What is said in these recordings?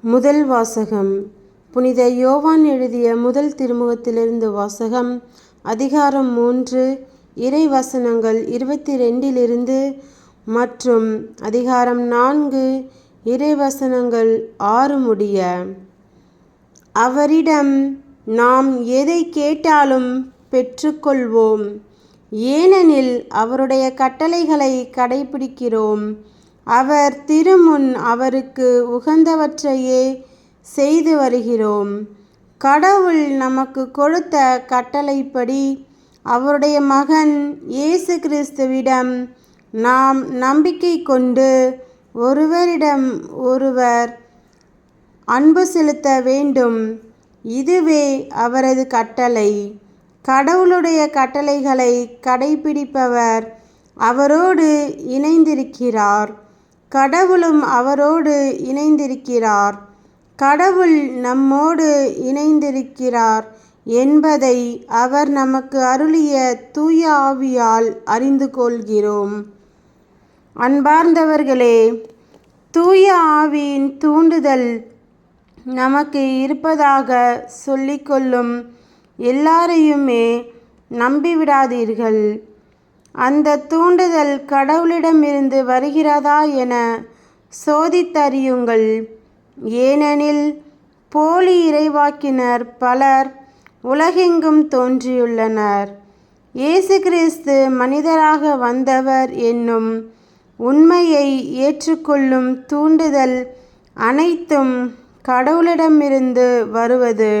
முதல் வாசகம். புனித யோவான் எழுதிய முதல் திருமுகத்திலிருந்து வாசகம். அதிகாரம் மூன்று. இறை வசனங்கள் இருபத்தி ரெண்டிலிருந்து மற்றும் அதிகாரம் நான்கு. இறை வசனங்கள் ஆறு முடிய. அவரிடம் நாம் எதை கேட்டாலும் பெற்றுக்கொள்வோம். ஏனெனில் அவருடைய கட்டளைகளை கடைபிடிக்கிறோம். அவர் திருமுன் அவருக்கு உகந்தவற்றையே செய்து வருகிறோம். கடவுள் நமக்கு கொடுத்த கட்டளைப்படி அவருடைய மகன் இயேசு கிறிஸ்துவிடம் நாம் நம்பிக்கை கொண்டு ஒருவரிடம் ஒருவர் அன்பு செலுத்த வேண்டும். இதுவே அவரது கட்டளை. கடவுளுடைய கட்டளைகளை கடைபிடிப்பவர் அவரோடு இணைந்திருக்கிறார். கடவுளும் அவரோடு இணைந்திருக்கிறார். கடவுள் நம்மோடு இணைந்திருக்கிறார் என்பதை அவர் நமக்கு அருளிய தூய ஆவியால் அறிந்து கொள்கிறோம். அன்பார்ந்தவர்களே தூய ஆவியின் தூண்டுதல் நமக்கு இருப்பதாக சொல்லிக்கொள்ளும் எல்லாரையுமே நம்பிவிடாதீர்கள். அந்த தூண்டுதல் கடவுளிடமிருந்து வருகிறதா என சோதித்தறியுங்கள். ஏனெனில் போலி இறைவாக்கினர் பலர் உலகெங்கும் தோன்றியுள்ளனர். இயேசு கிறிஸ்து மனிதராக வந்தவர் என்னும் உண்மையை ஏற்றுக்கொள்ளும் தூண்டுதல் அனைத்தும் கடவுளிடமிருந்து வருவது.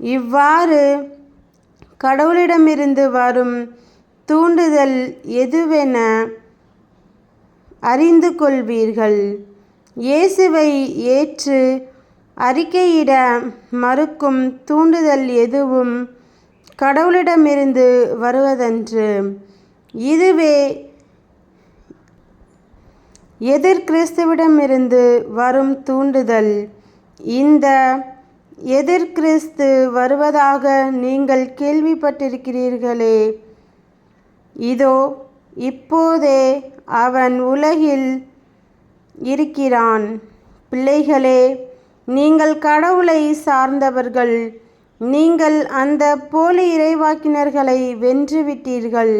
இவ்வாறு கடவுளிடமிருந்து வரும் தூண்டுதல் எதுவென அறிந்து கொள்வீர்கள். இயேசுவை ஏற்று அறிக்கையிட மறுக்கும் தூண்டுதல் எதுவும் கடவுளிடமிருந்து வருவதன்று. இதுவே எதிர் கிறிஸ்துவிடமிருந்து வரும் தூண்டுதல். இந்த எதிர் கிறிஸ்து வருவதாக நீங்கள் கேள்விப்பட்டிருக்கிறீர்களே இதோ இப்போதே அவன் உலகில் இருக்கிறான். பிள்ளைகளே நீங்கள் கடவுளை சார்ந்தவர்கள். நீங்கள் அந்த போலி இறைவாக்கினர்களை வென்றுவிட்டீர்கள்.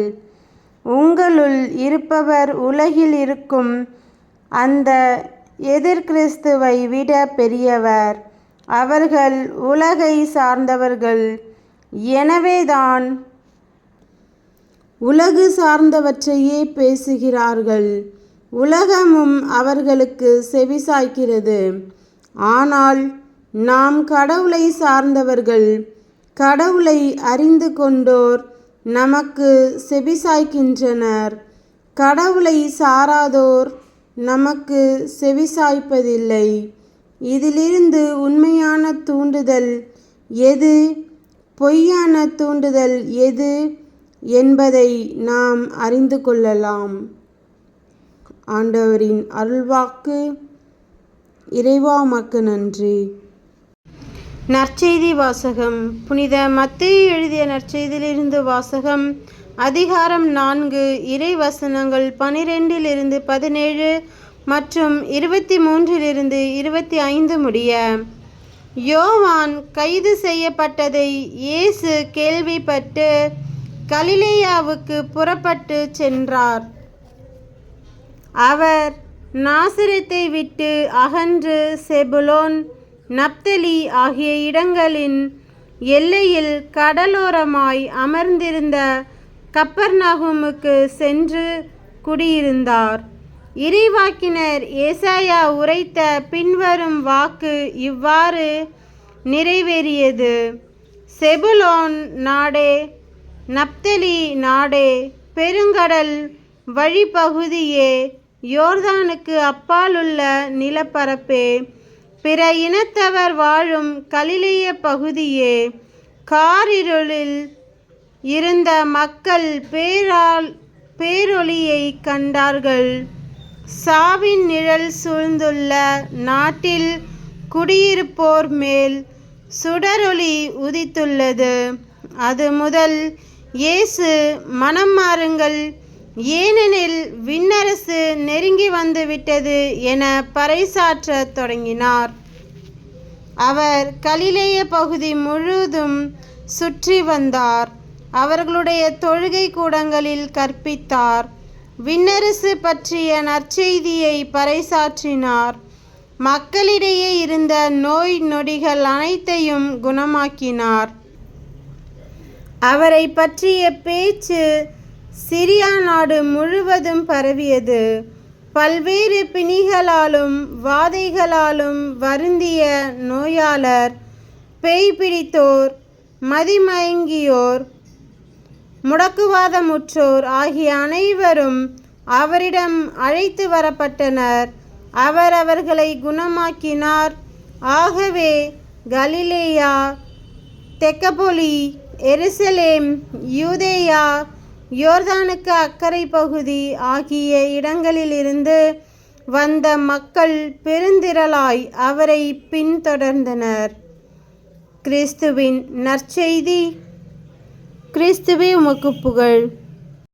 உங்களுள் இருப்பவர் உலகில் இருக்கும் அந்த எதிர் கிறிஸ்துவை விட பெரியவர். அவர்கள் உலகை சார்ந்தவர்கள். எனவேதான் உலகு சார்ந்தவற்றையே பேசுகிறார்கள். உலகமும் அவர்களுக்கு செவிசாய்க்கிறது. ஆனால் நாம் கடவுளை சார்ந்தவர்கள் கடவுளை அறிந்து கொண்டோர் நமக்கு செவிசாய்க்கின்றனர் கடவுளை சாராதோர் நமக்கு செவிசாய்ப்பதில்லை. இதிலிருந்து உண்மையான தூண்டுதல் எது? பொய்யான தூண்டுதல் எது? என்பதை நாம் அறிந்து கொள்ளலாம். ஆண்டவரின் அருள்வாக்கு இறைவா மக்கு நன்றி. நற்செய்தி வாசகம். புனித மத்திய எழுதிய நற்செய்தியிலிருந்து வாசகம். அதிகாரம் நான்கு. இறை வசனங்கள் பனிரெண்டிலிருந்து பதினேழு மற்றும் இருபத்தி மூன்றிலிருந்து இருபத்தி ஐந்து முடிய. யோவான் கைது செய்யப்பட்டதை இயேசு கேள்விப்பட்டு கலிலேயாவுக்கு புறப்பட்டு சென்றார். அவர் நாசிரத்தை விட்டு அகன்று செபுலோன் நப்தலி ஆகிய இடங்களின் எல்லையில் கடலோரமாய் அமர்ந்திருந்த கப்பர்நகுமுக்கு சென்று குடியிருந்தார். இறைவாக்கினர் ஏசாயா உரைத்த பின்வரும் வாக்கு இவ்வாறு நிறைவேறியது. செபுலோன் நாடே நப்தலி நாடே பெருங்கடல் வழிப்பகுதியே யோர்தானுக்கு அப்பாலுள்ள நிலப்பரப்பே பிற இனத்தவர் வாழும் கலிலேய பகுதியே காரிருளில் இருந்த மக்கள் பேரால் பேரொளியை கண்டார்கள். சாவின் நிழல் சூழ்ந்துள்ள நாட்டில் குடியிருப்போர் மேல் சுடரொளி உதித்துள்ளது. அது முதல் இயேசு மனம் மாறுங்கள். ஏனெனில் விண்ணரசு நெருங்கி வந்து விட்டது என பறைசாற்றத் தொடங்கினார். அவர் கலிலேய பகுதி முழுதும் சுற்றி வந்தார். அவர்களுடைய தொழுகை கூடங்களில் கற்பித்தார். விண்ணரசு பற்றிய நற்செய்தியை பறைசாற்றினார். மக்களிடையே இருந்த நோய் நொடிகள் அனைத்தையும் குணமாக்கினார். அவரை பற்றிய பேச்சு சிரியா நாடு முழுவதும் பரவியது. பல்வேறு பிணிகளாலும் வாதைகளாலும் வருந்திய நோயாளர் பேய் பிடித்தோர் மதிமயங்கியோர் முடக்குவாதமுற்றோர் ஆகிய அனைவரும் அவரிடம் அழைத்து வரப்பட்டனர். அவர் அவர்களை குணமாக்கினார். ஆகவே கலிலேயா தெக்கப்பொலி எருசலேம் யூதேயா யோர்தானுக்கு அக்கறை பகுதி ஆகிய இடங்களிலிருந்து வந்த மக்கள் பெருந்திரளாய் அவரை பின்தொடர்ந்தனர். கிறிஸ்துவின் நற்செய்தி. கிறிஸ்துவே உமக்கு புகழ்.